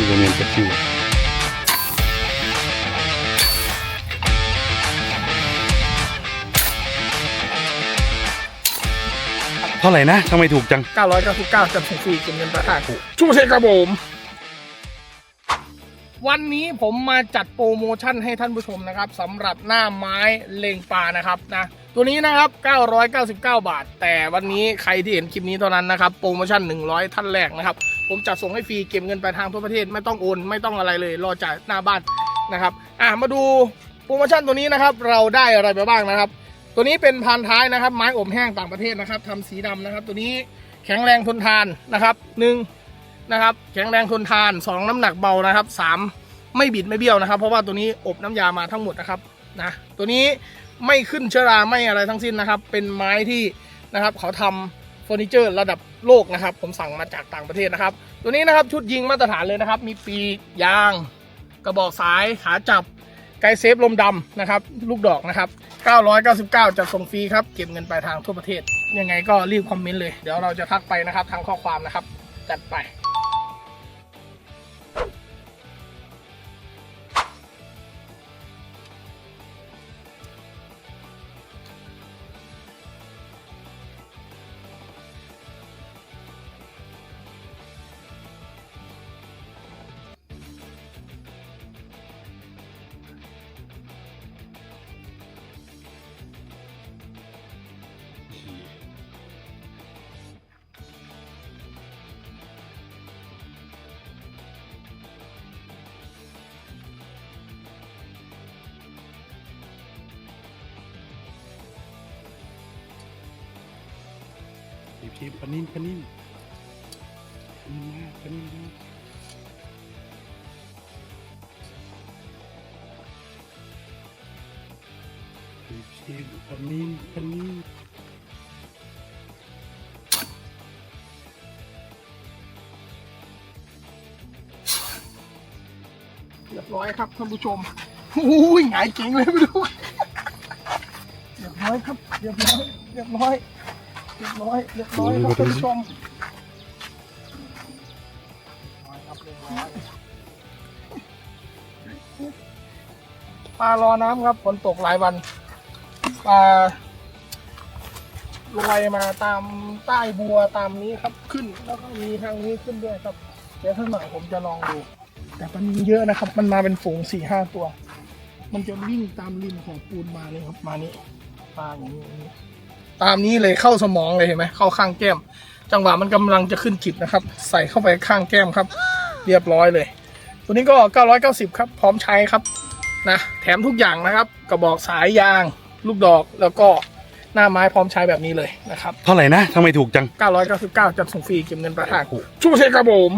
ที่โรงเรียนเจ็ดสิวเท่าไหร่นะทำไมถูกจัง 999จับส่งฟรีเก็บเงินปลายทางชูเชครับผม วันนี้ผมมาจัดโปรโมชั่นให้ท่านผู้ชมนะครับสำหรับหน้าไม้เลงปลานะครับนะตัวนี้นะครับ 999 บาท แต่วันนี้ใครที่เห็นคลิปนี้เท่านั้นนะครับ โปรโมชั่น 100 ท่านแรกนะครับ ผมจัดส่งให้ฟรีเก็บเงินปลายทางทั่วประเทศไม่ต้องโอนไม่ต้องอะไรเลย รอจ่ายหน้าบ้านนะครับอะมาดูโปรโมชั่นตัวนี้นะครับ เราได้อะไรไปบ้างนะครับ ตัวนี้เป็นพันท้ายนะครับ ไม้อบแห้งต่างประเทศนะครับทำสีดำนะครับ ตัวนี้แข็งแรงทนทานนะครับหนึ่งนะครับ แข็งแรงทนทานสองน้ำหนักเบานะครับสามไม่บิดไม่เบี้ยวนะครับ เพราะว่าตัวนี้อบน้ำยามาทั้งหมดนะครับนะตัวนี้ไม่ขึ้นเชื้อราไม่อะไรทั้งสิ้นนะครับ เป็นไม้ที่นะครับเขาทำ เฟอร์นิเจอร์ระดับโลกนะครับ ผมสั่งมาจากต่างประเทศนะครับ ตัวนี้นะครับชุดยิงมาตรฐานเลยนะครับ มีปีกยาง กระบอกสายขาจับไกด์เซฟลมดำนะครับ ลูกดอกนะครับ 999จะส่งฟรีครับ เก็บเงินปลายทางทั่วประเทศ ยังไงก็รีบคอมเมนต์เลย เดี๋ยวเราจะทักไปนะครับทางข้อความนะครับ จัดไป พีพีปนินปนินปนินมากปนินมากพีพีปนินปนินเรียบร้อยครับท่านผู้ชมอุ้ยหงายเก่งเลยไม่รู้ เรียบร้อยครับ เรียบร้อย เรียบร้อย เรียบร้อยเรียบร้อยครับท่านผู้ชมปลารอน้ำครับฝนตกหลายวันปลาลอยมาตามใต้บัวตามนี้ครับขึ้น แล้วก็มีทางนี้ขึ้นด้วยครับ เดี๋ยวถ้าหน่อยผมจะลองดู แต่มันมีเยอะนะครับ มันมาเป็นฝูงสี่ห้าตัว มันจะวิ่งตามริมของปูนมาเลยครับมานี่ปลาอย่างนี้อย่างนี้ ตามนี้เลยเข้าสมองเลยเห็นไหมเข้าข้างแก้ม จังหวะมันกำลังจะขึ้นจิบนะครับ ใส่เข้าไปข้างแก้มครับ เรียบร้อยเลย ตัวนี้ก็ 990 ครับ พร้อมใช้ครับนะแถมทุกอย่างนะครับ กระบอกสายยาง ลูกดอกแล้วก็หน้าไม้พร้อมใช้แบบนี้เลยนะครับ เท่าไหร่นะทำไมถูกจัง 999จัดส่งฟรีเก็บเงินปลายทางชูเชครับผม